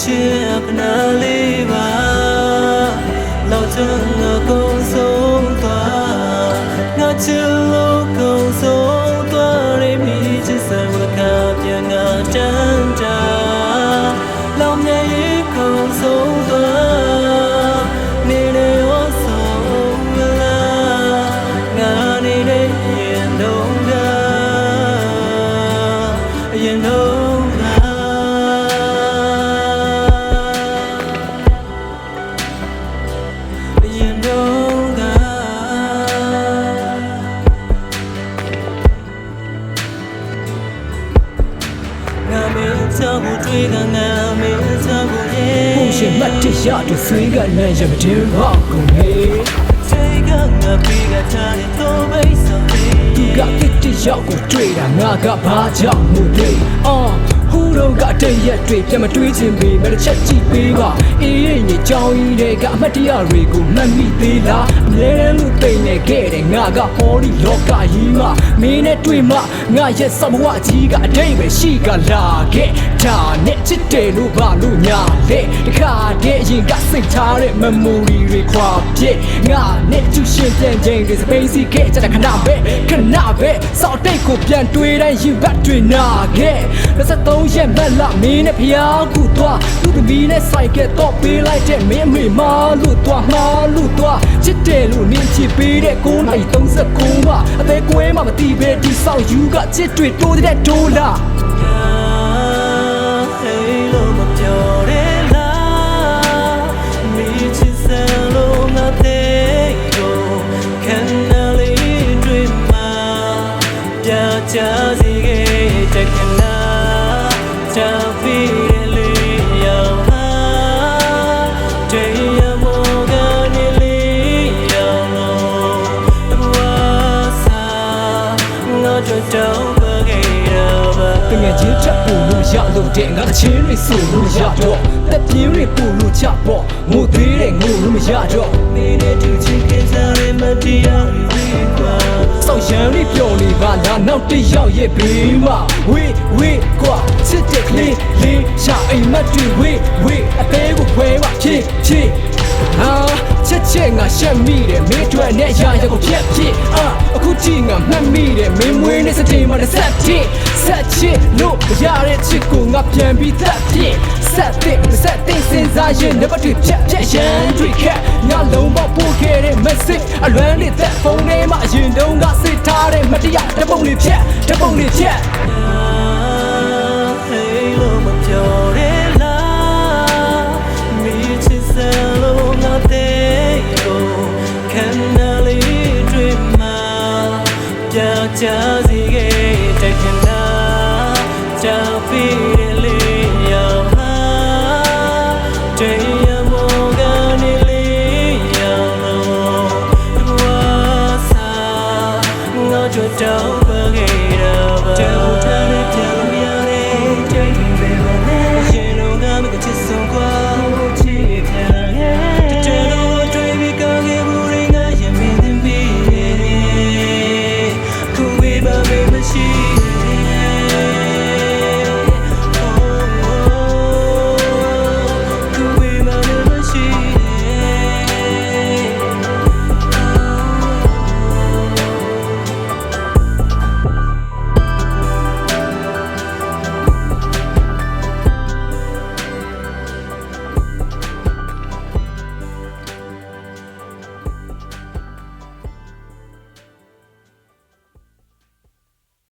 ချစ်ခဏလေးပါလောက်ချင်ငါကုန်ဆုံးသွားငါချစ်လို့ မင်းချောကိုတွေ့ကငါမင်းချောကိုရဲ့ပုံရှင်မတ်တရတို့ဆွေးကနန်းရမတင်ပါကုန်လေ Take a look at the door, baby. သူကတစ်တရောက်ကိုတွေ့တာငါကဘာကြောင့်မို့လဲအော်ဟူတော့ကတည့်ရက်တွေပြန်မတွေးချင်ပေမဲ့တစ်ချက်ကြည့်ပေးပါအေးရင်ကြီးကြောင်းကြီးတွေကအမတ်တရားတွေကိုမှတ်မိသေးလားအမြဲတမ်းလို့ သိနေခဲ့တယ်ငါကဟောဒီလောကကြီးမှာမင်းနဲ့တွေ့မှငါရဲ့စမဝကြီးကအတိတ်ပဲရှိကလာခဲ့ဒါနဲ့ချစ်တယ်လို့ဘာလို့ညာလဲတခါတည်းအရင်ကစိတ်ထားတဲ့ memory တွေခွာပြည့်ငါနဲ့ကျူရှင်ပြန်ချိန်တွေစပိန်စီခဲ့ကြတဲ့ခဏပဲခဏပဲစောက်တိတ်ကိုပြန်တွေးတိုင်းရင်ဘတ်တွေနာခဲ့23ရက်မက်လာမင်းနဲ့ဖျားကူသွားသူ့သမီးနဲ့ဆိုင်ကဲတော့ပေးလိုက်တဲ့မင်းအမေမလို့သွားမှာလို့သွားချစ်တယ်လို့နင်းချစ်ပေးတဲ့9နိုင်39မှာအသေးကွဲမှမတီးပဲဒီဆောက်ယူကချစ်တွေတိုးတဲ့တိုးလာ Hey, lo ma piore la. Mi ci sento တငယ်ချင်းချက်ပူလို့ရလို့တဲ့ငါအချင်းတွေဆိုလို့ရတော့တက်ပြင်းတွေပူလို့ချပေါ့ငိုသေးတယ်ငိုလို့မရတော့နေတူချစ်ခင်စားရမတရားတွေကွာစောက်ရန်လေးပျော်နေပါလားနောက်တစ်ယောက်ရဲ့ဘေးမှာဝေးဝေးကွာချစ်တဲ့ကလေးလေးရှာအိမ်မက်တွေဝေးဝေးအသေးကိုခွဲပါဖြည့်ဖြည့်ဟာချက်ချ က်ငါရှက်မိတယ်မင်းတို့နဲ့ရာရကိုဖြက်ဖြည့်အာအခုကြည့်ငါမှတ်မိတယ်မင်းမွေးနေစတဲ့မှာတစ်ဆက်ဖြည့်ဆက်ချစ်လို့မရတဲ့ချစ်ကိုငါပြန်ပြီးသက်ဖြည့်ဆက်တဲ့ဆက်တဲ့စဉ်းစားရင်လည်းတွေဖြက်ဖြက်ရန်တွေခက်ငါလုံးမပို့ခဲ့တဲ့ message အလွမ်းလေးသက်ဖုန်းထဲမှာအရင်တုန်းကစစ်ထားတဲ့မတရားတပုံလေးဖြက်တပုံလေးဖြက် ကြာစီခဲ့တဲ့ခဏကြောက်ပြီးလေရောင်ဟာတဲ့ရမောကနေလေရောင်လို့ဘဝစာငါကြွတော့